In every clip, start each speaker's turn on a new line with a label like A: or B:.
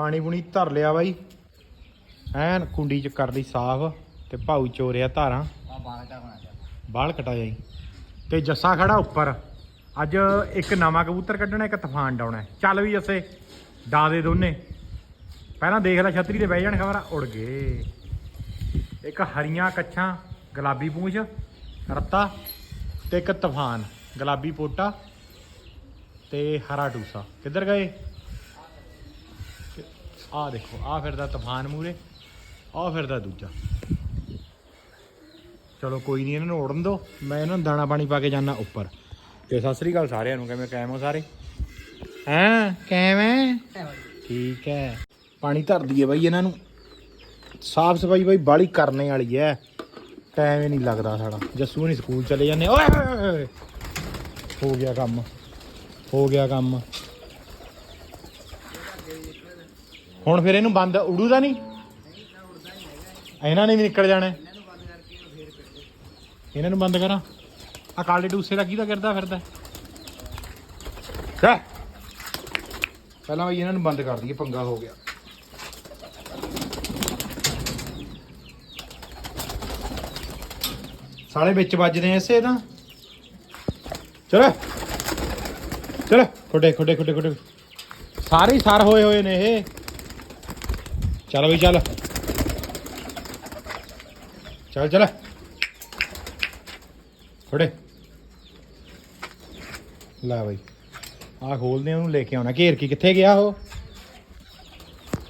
A: ਪਾਣੀ ਪੁਣੀ ਧਰ ਲਿਆ ਬਾਈ। ਐਨ ਕੁੰਡੀ ਚ ਕਰ ਲਈ ਸਾਫ਼ ਤੇ ਭਾਊ ਚੋਰਿਆ ਧਾਰਾਂ।
B: ਆ ਬਣਾ ਲਿਆ
A: ਬਾਲ ਕਟਾ ਜਾਈ। ਤੇ ਜੱਸਾ ਖੜਾ ਉੱਪਰ। ਅੱਜ ਇੱਕ ਨਵਾਂ ਕਬੂਤਰ ਕੱਢਣਾ ਇੱਕ ਤੂਫਾਨ ਡਾਉਣਾ ਚੱਲ ਵੀ ਜੱਸੇ ਡਾ ਦੇ ਦੋਨੇ। ਪਹਿਲਾਂ ਦੇਖ ਲੈ ਛਤਰੀ ਤੇ ਬਹਿ ਜਾਣ ਖਬਰ ਉੜ ਗਏ। ਇੱਕ ਹਰੀਆਂ ਕੱਛਾਂ ਗੁਲਾਬੀ ਪੂੰਛ ਰੱਤਾ ਤੇ ਇੱਕ ਤੂਫਾਨ ਗੁਲਾਬੀ ਪੋਟਾ ਤੇ ਹਰਾ ਟੂਸਾ। ਕਿੱਧਰ ਗਏ? ਆ ਦੇਖੋ ਆ ਫਿਰਦਾ ਤੂਫਾਨ ਮੂਰੇ ਆ ਫਿਰਦਾ ਦੂਜਾ। ਚਲੋ ਕੋਈ ਨਹੀਂ ਇਹਨਾਂ ਨੂੰ ਉੜਨ ਦਿਓ ਮੈਂ ਇਹਨਾਂ ਨੂੰ ਦਾਣਾ ਪਾਣੀ ਪਾ ਕੇ ਜਾਣਾ ਉੱਪਰ। ਤੇ ਸਤਿ ਸ੍ਰੀ ਅਕਾਲ ਸਾਰਿਆਂ ਨੂੰ, ਕਿਵੇਂ ਕਾਇਮ ਹੋ ਸਾਰੇ? ਹੈਂ? ਕਿਵੇਂ ਠੀਕ ਹੈ ਪਾਣੀ ਧਰ ਦਈਏ ਬਾਈ ਇਹਨਾਂ ਨੂੰ। ਸਾਫ਼ ਸਫ਼ਾਈ ਬਾਈ ਬਾਲੀ ਕਰਨੇ ਵਾਲੀ ਐ। ਟਾਈਮ ਹੀ ਨਹੀਂ ਲੱਗਦਾ ਸਾਡਾ। ਜੱਸੂ ਨਹੀਂ ਸਕੂਲ ਚਲੇ ਜਾਂਦੇ ਓਏ। ਹੋ ਗਿਆ ਕੰਮ। ਹੋ ਗਿਆ ਕੰਮ। ਹੁਣ ਫਿਰ ਇਹਨੂੰ ਬੰਦ ਉੜੂਦਾ ਨਹੀਂ? ਇਹਨਾਂ ਨੇ ਵੀ ਨਿਕਲ ਜਾਣਾ। ਇਹਨਾਂ ਨੂੰ ਬੰਦ ਕਰਾਂ। ਆ ਕਾਲੇ ਡੂਸੇ ਦਾ ਕਿਹਦਾ ਕਰਦਾ ਫਿਰਦਾ? ਹੈ ਪਹਿਲਾਂ ਬਈ ਇਹਨਾਂ ਨੂੰ ਬੰਦ ਕਰ ਦਈਏ, ਪੰਗਾ ਹੋ ਗਿਆ। ਸਾਲੇ ਵਿੱਚ ਵੱਜਦੇ ਐ ਇਸੇ ਤਾਂ। ਚਲੋ। ਚਲੋ। ਖੋਡੇ, ਖੁੱਡੇ ਖੁੱਡੇ ਖੁੱਡੇ। ਸਾਰੇ ਹੀ ਸਰ ਹੋਏ ਹੋਏ ਨੇ ਇਹ। ਚੱਲ ਬਈ ਚੱਲ। ਚੱਲ ਚੱਲ। ਖੋੜੇ ਲੈ ਬਈ। ਆ ਖੋਲਦੇ ਉਹਨੂੰ ਲੈ ਕੇ ਆਉਣਾ। ਘੇਰ ਕੇ ਕਿੱਥੇ ਗਿਆ ਉਹ?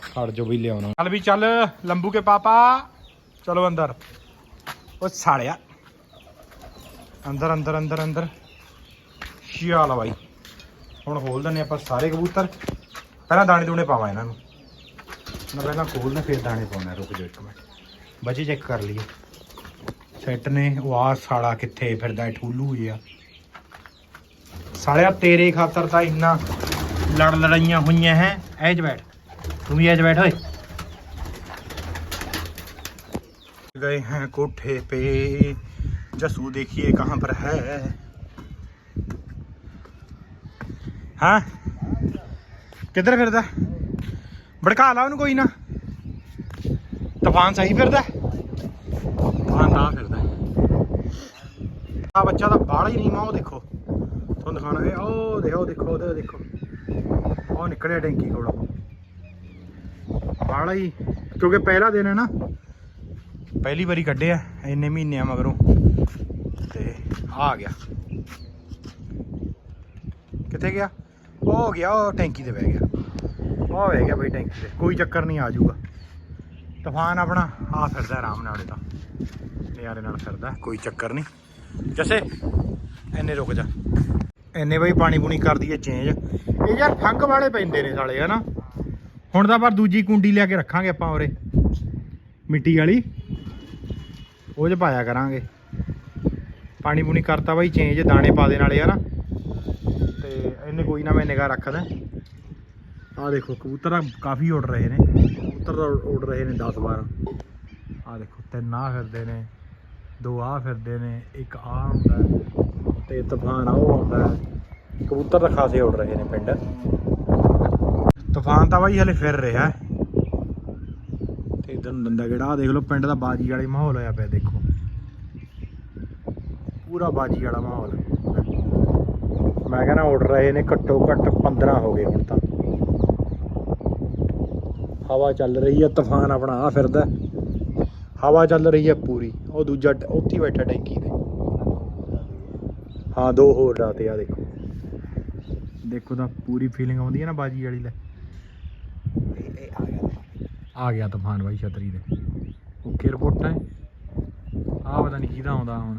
A: ਖੜ ਜੋ ਵੀ ਲਿਆਉਣਾ ਚੱਲ ਵੀ ਚੱਲ। ਲੰਬੂ ਕੇ ਪਾਪਾ। ਚਲੋ ਅੰਦਰ। ਉਹ ਸਾਲਿਆ। ਅੰਦਰ ਅੰਦਰ ਅੰਦਰ ਅੰਦਰ। ਸ਼ਿਆਲਾ ਬਾਈ। ਹੁਣ ਖੋਲ ਦਿੰਨੇ ਆਪਾਂ ਸਾਰੇ ਕਬੂਤਰ। ਪਹਿਲਾਂ ਦਾਣੇ ਦੂਣੇ ਪਾਵਾਂ ਇਹਨਾਂ ਨੂੰ। ਨਾ ਪਹਿਲਾਂ ਖੋਲਦੇ ਫਿਰ ਦਾਣੇ ਪਾਉਣਾ ਰੁਕ ਜਾਓ ਇੱਕ ਮਿੰਟ ਬੱਚੇ ਚੈੱਕ ਕਰ ਲਈਏ ਸੈੱਟ ਨੇ ਉਹ ਆ ਸਾਲਾ ਕਿੱਥੇ ਫਿਰਦਾ ਹੈ ਠੂਲੂ ਜਿਹਾ ਸਾਲਿਆ ਤੇਰੇ ਖਾਤਰ ਤਾਂ ਇੰਨਾ ਲੜ ਲੜਾਈਆਂ ਹੋਈਆਂ ਹੈ ਐਜ ਬੈਠ ਤੂੰ ਵੀ ਐਜ ਬੈਠ ਓਏ गए हैं कोठे पे जसू देखिए कहाँ पर है हाँ किधर फिरदा ਭੜਕਾ ਲਾ ਉਹਨੂੰ ਕੋਈ ਨਾ। ਤੂਫਾਨ ਸਹੀ ਫਿਰਦਾ। ਤੂਫਾਨ ਦਾ ਫਿਰਦਾ। ਆ ਬੱਚਾ ਦਾ ਬਾਹਲਾ ਹੀ ਨੀਮਾ ਉਹ ਦੇਖੋ। ਤੁਹਾਨੂੰ ਦਿਖਾਣਾ ਇਹ, ਉਹ ਦੇਖੋ ਦੇਖੋ, ਉਹ ਦੇਖੋ। ਉਹ ਨਿਕਲਿਆ ਟੈਂਕੀ ਕੋਲੋਂ। ਬਾਹਲਾ ਹੀ, ਕਿਉਂਕਿ ਪਹਿਲਾ ਦਿਨ ਹੈ ਨਾ, ਪਹਿਲੀ ਵਾਰੀ ਕੱਢਿਆ ਇੰਨੇ ਮਹੀਨਿਆਂ ਮਗਰੋਂ। ਤੇ ਆ ਗਿਆ। ਕਿੱਥੇ ਗਿਆ? ਉਹ ਗਿਆ, ਉਹ ਟੈਂਕੀ ਤੇ ਬਹਿ ਗਿਆ। ਉਹ ਹੋਏਗਾ ਗਿਆ ਬਈ ਟੈਂਕੀ ਤੇ। ਕੋਈ ਚੱਕਰ ਨਹੀਂ, ਆ ਜਾਊਗਾ। ਤੂਫਾਨ ਆਪਣਾ ਆ ਫਿਰਦਾ ਆਰਾਮ ਨਾਲ ਇਹਦਾ ਨਿਆਰੇ ਨਾਲ ਫਿਰਦਾ, ਕੋਈ ਚੱਕਰ ਨਹੀਂ। ਜਸੇ ਐਨੇ ਰੁਕ ਜਾ। ਐਨੇ ਬਈ ਪਾਣੀ ਪੂਣੀ ਕਰ ਦਈਏ ਚੇਂਜ ਇਹ ਯਾਰ ਫੰਗ ਵਾਲੇ ਪੈਂਦੇ ਨੇ ਸਾਲੇ, ਹਨਾ? ਹੁਣ ਤਾਂ ਪਰ ਦੂਜੀ ਕੁੰਡੀ ਲਿਆ ਕੇ ਰੱਖਾਂਗੇ ਆਪਾਂ ਉਰੇ। ਮਿੱਟੀ ਵਾਲੀ। ਉਹ ਚ ਪਾਇਆ ਕਰਾਂਗੇ। ਪਾਣੀ ਪੂਣੀ ਕਰਤਾ ਬਾਈ ਚੇਂਜ ਦਾਣੇ ਪਾ ਦੇਣ ਵਾਲੇ ਆ ਨਾ ਤੇ ਇਹਨੇ ਕੋਈ ਨਾ ਮੈਂ ਨਿਗਾਹ ਰੱਖਦਾ। ਆ ਦੇਖੋ ਕਬੂਤਰ ਕਾਫੀ ਉੱਡ ਰਹੇ ਨੇ। ਕਬੂਤਰ ਤਾਂ ਉੱਡ ਰਹੇ ਨੇ 10 12 ਆ ਦੇਖੋ ਤਿੰਨ ਆ ਫਿਰਦੇ ਨੇ ਦੋ ਆ ਫਿਰਦੇ ਨੇ ਇੱਕ ਆ ਹੁੰਦਾ ਹੈ, ਤੇ ਤੂਫਾਨ ਆ ਉਹ ਆਉਂਦਾ ਕਬੂਤਰ ਤਾਂ ਖਾਸੇ ਉੱਡ ਰਹੇ ਨੇ ਪਿੰਡ। ਤੂਫਾਨ ਤਾਂ ਬਾਈ ਹਲੇ ਫਿਰ ਰਿਹਾ ਹੈ। ਤੇ ਇਧਰ ਨੂੰ ਦੰਦਾ ਗੇੜਾ ਆਹ ਦੇਖ ਲਓ ਪਿੰਡ ਦਾ ਬਾਜੀ ਵਾਲੀ ਮਾਹੌਲ ਹੋਇਆ ਪਿਆ ਦੇਖੋ। ਪੂਰਾ ਬਾਜੀ ਵਾਲਾ ਮਾਹੌਲ ਮੈਂ ਕਹਿੰਦਾ ਉੱਡ ਰਹੇ ਨੇ ਘੱਟੋ ਘੱਟ 15 ਹੋ ਗਏ ਹੁਣ ਤਾਂ। ਹਵਾ ਚੱਲ ਰਹੀ ਹੈ, ਤੂਫਾਨ ਆਪਣਾ ਆ ਫਿਰਦਾ ਹਵਾ ਚੱਲ ਰਹੀ ਹੈ ਪੂਰੀ। ਉਹ ਦੂਜਾ ਉੱਥੇ ਬੈਠਾ ਟੈਂਕੀ ਤੇ। ਹਾਂ, ਦੋ ਹੋਰ ਰਾਤੇ ਆ, ਦੇਖੋ। ਦੇਖੋ ਤਾਂ ਪੂਰੀ ਫੀਲਿੰਗ ਆਉਂਦੀ ਹੈ ਨਾ ਬਾਜੀ ਵਾਲੀ ਲੈ। ਆ ਗਿਆ ਤੂਫਾਨ ਬਾਈ ਛਤਰੀ ਦੇ ਓਕੇ ਰਿਪੋਰਟ ਆ ਪਤਾ ਨਹੀਂ ਕਿਹਦਾ ਆਉਂਦਾ ਹੁਣ।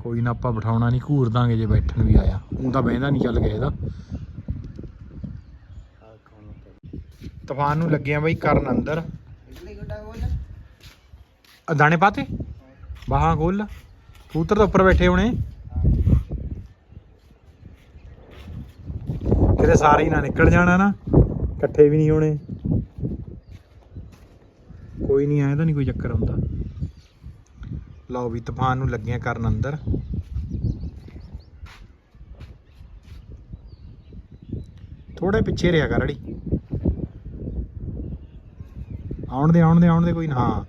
A: ਕੋਈ ਨਾ ਆਪਾਂ ਬਿਠਾਉਣਾ ਨਹੀਂ ਘੂਰ ਦਾਂਗੇ ਜੇ ਬੈਠਣ ਵੀ ਆਇਆ। ਉਹ ਤਾਂ ਬਹਿੰਦਾ ਨਹੀਂ ਚੱਲ ਗਿਆ ਇਹਦਾ ਤੂਫਾਨ ਨੂੰ ਲੱਗਿਆ ਬਈ ਕਰਨ ਅੰਦਰ। ਆ ਦਾਣੇ ਪਾਤੇ? ਬਾਹਾਂ ਖੋਲ ਲਾ। ਕਬੂਤਰ ਤਾਂ ਉੱਪਰ ਬੈਠੇ ਹੋਣੇ। ਕਿਤੇ ਸਾਰੇ ਹੀ ਨਾ ਨਿਕਲ ਜਾਣਾ ਨਾ ਇਕੱਠੇ ਵੀ ਨਹੀਂ ਹੋਣੇ। ਕੋਈ ਨਹੀਂ ਆਇਆ ਤਾਂ ਨਹੀਂ ਕੋਈ ਚੱਕਰ ਹੁੰਦਾ। ਲਓ ਵੀ ਤੂਫਾਨ ਨੂੰ ਲੱਗਿਆ ਕਰਨ ਅੰਦਰ। ਥੋੜੇ ਪਿੱਛੇ ਰਿਹਾ ਕਰ ਅੜੀ ਆਉਣ ਦੇ ਆਉਣ ਦੇ ਆਉਣ ਦੇ ਕੋਈ ਨਾ। ਹਾਂ,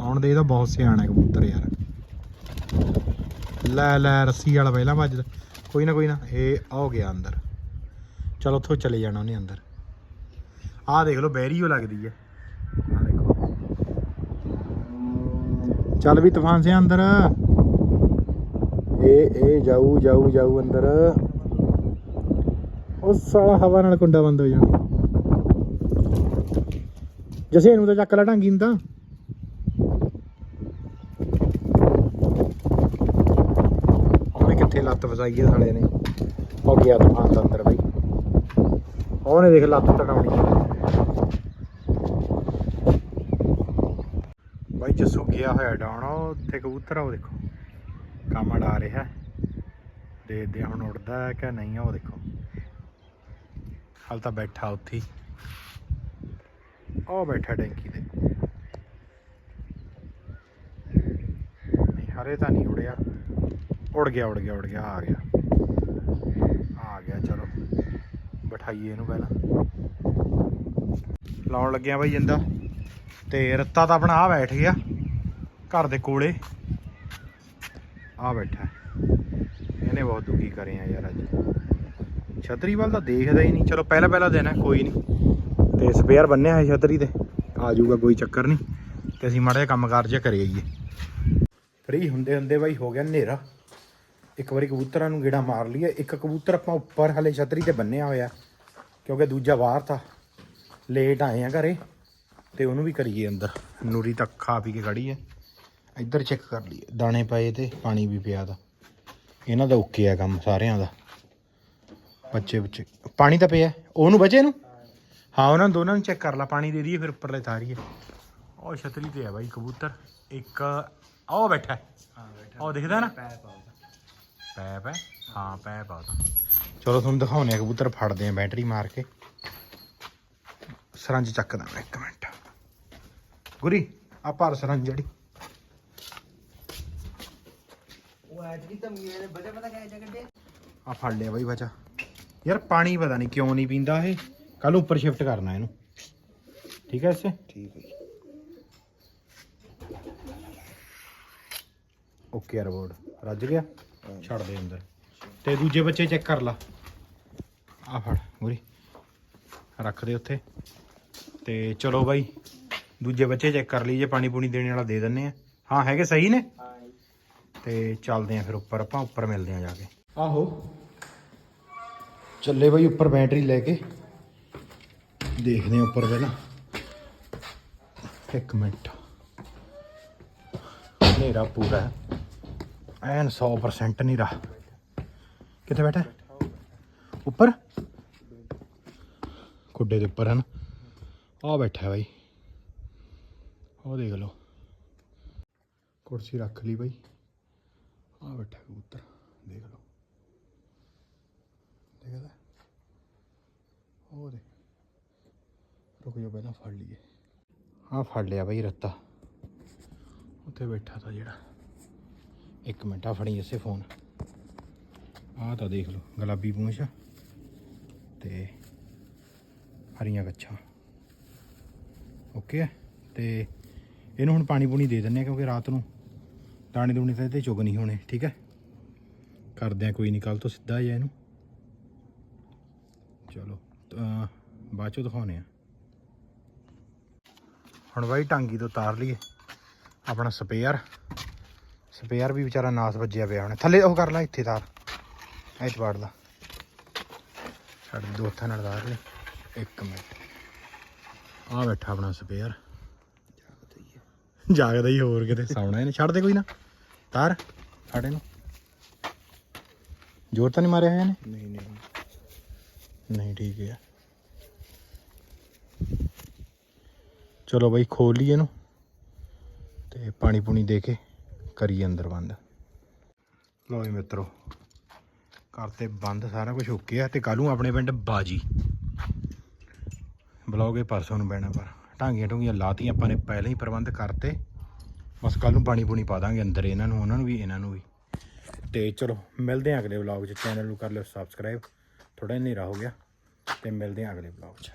A: ਆਉਣ ਦੇ ਇਹਦਾ ਬਹੁਤ ਸਿਆਣਾ ਕਬੂਤਰ ਯਾਰ। ਲੈ ਲੈ, ਰੱਸੀ ਵਾਲਾ ਪਹਿਲਾਂ ਵੱਜਦਾ ਕੋਈ ਨਾ ਕੋਈ ਨਾ, ਇਹ ਆ ਗਿਆ ਅੰਦਰ। ਚਲ ਉੱਥੋਂ ਚਲੇ ਜਾਣਾ ਉਹਨੇ ਅੰਦਰ। ਆਹ ਦੇਖ ਲਓ, ਬੈਰੀਓ ਲੱਗਦੀ ਹੈ। ਆਹ ਦੇਖੋ। ਚੱਲ ਵੀ ਤੂਫਾਨ ਸੇ ਅੰਦਰ। ਇਹ ਇਹ ਜਾਊ ਜਾਊ ਜਾਊ ਅੰਦਰ। ਉਹ ਸਾਲਾ ਹਵਾ ਨਾਲ ਕੁੰਡਾ ਬੰਦ ਹੋ ਜਾਣਾ। ਜਸੇ ਨੂੰ ਤਾਂ ਚੱਕ ਲਾ ਢਾਂਗੀ ਨੂੰ ਤਾਂ। ਉਹਨੇ ਕਿੱਥੇ ਲੱਤ ਫਸਾਈ ਹੈ ਸਾਲੇ ਨੇ। ਹੋ ਗਿਆ ਤੂਫਾਨ ਦਾ ਅੰਦਰ ਬਾਈ। ਉਹਨੇ ਦੇਖ ਲੱਤ ਟੜਾਉਣੀ ਬਾਈ ਜੱਸੂ ਗਿਆ ਹੋਇਆ ਡਾਉਣ, ਉੱਥੇ ਕਬੂਤਰ ਆ, ਉਹ ਦੇਖੋ। ਕੰਮ ਅੜਾ ਰਿਹਾ। ਦੇਖਦੇ ਹੁਣ ਉੜਦਾ ਕਿ ਨਹੀਂ, ਉਹ ਦੇਖੋ। ਹਾਲ ਤਾਂ ਬੈਠਾ ਉੱਥੇ ਉਹ ਬੈਠਾ ਟੈਂਕੀ ਤੇ। ਨਹੀਂ, ਹਰੇ ਤਾਂ ਨਹੀਂ ਉੜਿਆ। ਉੜ ਗਿਆ ਉੜ ਗਿਆ ਉੜ ਗਿਆ, ਆ ਗਿਆ। ਆ ਗਿਆ, ਚਲੋ। ਬਿਠਾਈਏ ਇਹਨੂੰ ਪਹਿਲਾਂ। ਲਾਉਣ ਲੱਗਿਆ ਬਾਈ ਜਿੰਦਾ। ਤੇ ਰੱਤਾ ਤਾਂ ਆਪਣਾ ਆ ਬੈਠ ਗਿਆ, ਘਰ ਦੇ ਕੋਲੇ। ਆ ਬੈਠਾ ਇਹਨੇ ਬਹੁਤ ਦੁਖੀ ਕਰੇ ਆ ਯਾਰ ਅੱਜ। ਛਤਰੀ ਵੱਲ ਤਾਂ ਦੇਖਦਾ ਹੀ ਨਹੀਂ। ਚਲੋ ਪਹਿਲਾ ਪਹਿਲਾ ਦਿਨ ਹੈ, ਕੋਈ ਨਹੀਂ। ਤੇ ਸਪੇਅਰ ਬੰਨਿਆ ਹੈ ਛਤਰੀ ਤੇ। ਆ ਜਾਊਗਾ ਕੋਈ ਚੱਕਰ ਨਹੀਂ। ਤੇ ਅਸੀਂ ਮਾੜਾ ਜਿਹਾ ਕੰਮਕਾਰ ਜਿਹਾ ਕਰੇ ਆਈਏ ਫਰੀ ਹੁੰਦੇ ਹੁੰਦੇ ਬਾਈ ਹੋ ਗਿਆ ਹਨੇਰਾ। ਇੱਕ ਵਾਰੀ ਕਬੂਤਰਾਂ ਨੂੰ ਗੇੜਾ ਮਾਰ ਲਈਏ। ਇੱਕ ਕਬੂਤਰ ਆਪਾਂ ਉੱਪਰ ਹਲੇ ਛਤਰੀ ਤੇ ਬੰਨਿਆ ਹੋਇਆ। ਕਿਉਂਕਿ ਦੂਜਾ ਬਾਹਰ ਤਾਂ ਲੇਟ ਆਏ ਆ ਘਰੇ। ਤੇ ਉਹਨੂੰ ਵੀ ਕਰੀਏ ਅੰਦਰ। ਨੂਰੀ ਤੱਕ ਖਾ ਪੀ ਕੇ ਖੜੀ ਹੈ ਇੱਧਰ ਚੈੱਕ ਕਰ ਲਈਏ। ਦਾਣੇ ਪਏ ਤੇ ਪਾਣੀ ਵੀ ਪਿਆ ਦਾ ਇਹਨਾਂ ਦਾ ਓਕੇ ਆ ਕੰਮ ਸਾਰਿਆਂ ਦਾ। ਬੱਚੇ ਬੱਚੇ ਪਾਣੀ ਤਾਂ ਪਿਆ। ਉਹਨੂੰ ਬਚੇ ਨੂੰ? ਹਾਂ ਉਹਨਾਂ ਦੋਨਾਂ ਨੂੰ ਚੈੱਕ ਕਰ ਲਾ ਪਾਣੀ ਦੇ ਦਈਏ ਫਿਰ ਉੱਪਰਲੇ ਤਾਰੀਏ ਉਹ ਛਤਰੀ ਤੇ ਆ ਬਾਈ ਕਬੂਤਰ। ਇੱਕ ਉਹ ਬੈਠਾ
B: ਹਾਂ। ਬੈਠਾ।
A: ਉਹ ਦਿਖਦਾ ਨਾ? ਪੈਪ ਹੈ? ਹਾਂ ਪੈਪ ਆ ਉਹਦਾ। ਚਲੋ ਤੁਹਾਨੂੰ ਦਿਖਾਉਨੇ ਆ ਕਬੂਤਰ ਫੜਦੇ ਆ ਬੈਟਰੀ ਮਾਰ ਕੇ। ਸਰੰਜ ਚੱਕਦਾ ਮੈਂ ਇੱਕ ਮਿੰਟ। ਗੁਰੀ ਆ ਪਰ ਸਰੰਜ ਜਿਹੜੀ।
B: ਉਹ ਐਤਕੀ ਤਾਂ ਮੇਰੇ ਬਜਾ ਪਤਾ ਜਗੜੇ
A: ਆ ਫੜ ਲਿਆ ਬਾਈ ਬਚਾ ਯਾਰ ਪਾਣੀ ਪਤਾ ਨਹੀਂ ਕਿਉਂ ਨਹੀਂ ਪੀਂਦਾ ਇਹ। ਕੱਲ ਨੂੰ ਉੱਪਰ ਸ਼ਿਫਟ ਕਰਨਾ ਇਹਨੂੰ। ਠੀਕ ਹੈ ਇਸੇ?
B: ਠੀਕ ਹੈ
A: ਓਕੇ ਰਿਪੋਰਟ ਰੱਜ ਗਿਆ? ਛੱਡ ਦੇ ਅੰਦਰ। ਤੇ ਦੂਜੇ ਬੱਚੇ ਚੈੱਕ ਕਰ ਲਾ। ਆ ਫੜ ਗੁਰੀ ਰੱਖ ਦੇ ਉੱਥੇ। ਤੇ ਚਲੋ ਬਾਈ ਦੂਜੇ ਬੱਚੇ ਚੈੱਕ ਕਰ ਲਈ ਜੇ ਪਾਣੀ ਪੂਣੀ ਦੇਣ ਵਾਲਾ ਦੇ ਦਿੰਨੇ ਆ। ਹਾਂ ਹੈਗੇ ਸਹੀ ਨੇ? ਤੇ ਚੱਲਦੇ ਆ ਫਿਰ ਉੱਪਰ ਆਪਾਂ ਉੱਪਰ ਮਿਲਦੇ ਆ ਜਾ ਕੇ। ਆਹੋ। ਚੱਲੇ ਬਾਈ ਉੱਪਰ ਬੈਟਰੀ ਲੈ ਕੇ। ਦੇਖਦੇ ਆ ਉੱਪਰ ਪਹਿਲਾਂ। ਇੱਕ ਮਿੰਟ। ਹਨੇਰਾ ਪੂਰਾ ਹੈ। ਐਨ 100% ਹਨੇਰਾ। ਕਿੱਥੇ ਬੈਠਾ ਉੱਪਰ? ਕੁੱਡੇ ਦੇ ਉੱਪਰ ਹਨ ਆ ਬੈਠਾ ਹੈ ਬਾਈ। ਉਹ ਦੇਖ ਲਓ। ਕੁਰਸੀ ਰੱਖ ਲਈ ਬਾਈ। ਆ ਬੈਠਾ ਕਬੂਤਰ। ਦੇਖ ਲਓ ਦੇਖਦਾ ਉਹ ਦੇ ਰੁਕ ਜਾ ਪਹਿਲਾਂ ਫੜ ਲਈਏ। ਆ ਫੜ ਲਿਆ ਬਈ ਰੱਤਾ। ਉੱਥੇ ਬੈਠਾ ਤਾਂ ਜਿਹੜਾ। ਇੱਕ ਮਿੰਟ ਆ ਫੜੀ ਇਸੇ ਫੋਨ। ਆਹ ਤਾਂ ਦੇਖ ਲਓ, ਗੁਲਾਬੀ ਪੂੰਛ ਤੇ ਹਰੀਆਂ ਕੱਛਾਂ ਓਕੇ ਹੈ ਤੇ ਇਹਨੂੰ ਹੁਣ ਪਾਣੀ ਪੂਣੀ ਦੇ ਦਿੰਨੇ ਆ ਕਿਉਂਕਿ ਰਾਤ ਨੂੰ ਦਾਣੇ ਦੂਣੇ ਤਾਂ ਇਹਦੇ ਚੁਗ ਨਹੀਂ ਹੋਣੇ, ਠੀਕ ਹੈ ਕਰਦੇ ਆ ਕੋਈ ਨਹੀਂ ਕੱਲ ਤੋਂ ਸਿੱਧਾ ਹੀ ਆ ਇਹਨੂੰ। ਚਲੋ ਬਾਅਦ ਚੋਂ ਦਿਖਾਉਨੇ ਆ। ਹੁਣ ਬਾਈ ਟਾਂਗੀ ਤੋਂ ਉਤਾਰ ਲਈਏ। ਆਪਣਾ ਸਪੇਅਰ। ਸਪੇਅਰ ਵੀ ਵਿਚਾਰਾ ਨਾਸ ਵੱਜਿਆ ਪਿਆ ਹੁਣ। ਥੱਲੇ ਉਹ ਕਰ ਲੈ ਇੱਥੇ ਤਾਰ। ਐ ਚ ਵਾੜ ਲਾ ਛੱਡ ਦੋ ਹੱਥਾਂ ਨਾਲ ਤਾਰ ਲੈ ਇੱਕ ਮਿੰਟ। ਆ ਬੈਠਾ ਆਪਣਾ ਸਪੇਅਰ। ਜਾਗਦਾ ਹੀ ਹੋਰ ਕਿਤੇ ਸੌਣਾ ਇਹਨੇ ਛੱਡ ਦੇ ਕੋਈ ਨਾ। ਤਾਰ। ਫੜ ਇਹਨੂੰ। ਜ਼ੋਰ ਤਾਂ ਨਹੀਂ ਮਾਰਿਆ ਹੋਇਆ ਇਹਨੇ?
B: ਨਹੀਂ ਨਹੀਂ।
A: ਨਹੀਂ ਠੀਕ ਹੈ। ਚਲੋ ਬਾਈ ਖੋਲ ਲਈ ਇਹਨੂੰ ਤੇ ਪਾਣੀ ਪੂਣੀ ਦੇ ਕੇ ਕਰੀਏ ਅੰਦਰ ਬੰਦ। ਲਓ ਜੀ ਮਿੱਤਰੋ ਕਰਤੇ ਬੰਦ ਸਾਰਾ ਕੁਝ ਓਕੇ ਆ ਤੇ ਕੱਲ ਨੂੰ ਆਪਣੇ ਪਿੰਡ ਬਾਜੀ। ਬਲੌਗ ਇਹ ਪਰਸੋਂ ਨੂੰ ਪੈਣਾ ਪਰ ਢਾਂਗੀਆਂ ਢੁੰਗੀਆਂ ਲਾਤੀਆਂ, ਆਪਾਂ ਨੇ ਪਹਿਲਾਂ ਹੀ ਪ੍ਰਬੰਧ ਕਰਤੇ। ਬਸ ਕੱਲ ਨੂੰ ਪਾਣੀ ਪੂਣੀ ਪਾ ਦਾਂਗੇ ਅੰਦਰ ਇਹਨਾਂ ਨੂੰ, ਉਹਨਾਂ ਨੂੰ ਵੀ, ਇਹਨਾਂ ਨੂੰ ਵੀ। ਤੇ ਚਲੋ, ਮਿਲਦੇ ਹਾਂ ਅਗਲੇ ਵਲੌਗ 'ਚ। ਚੈਨਲ ਨੂੰ ਕਰ ਲਿਓ ਸਬਸਕ੍ਰਾਈਬ ਥੋੜਾ ਹਨੇਰਾ ਹੋ ਗਿਆ ਤੇ ਮਿਲਦੇ ਹਾਂ ਅਗਲੇ ਵਲੌਗ 'ਚ।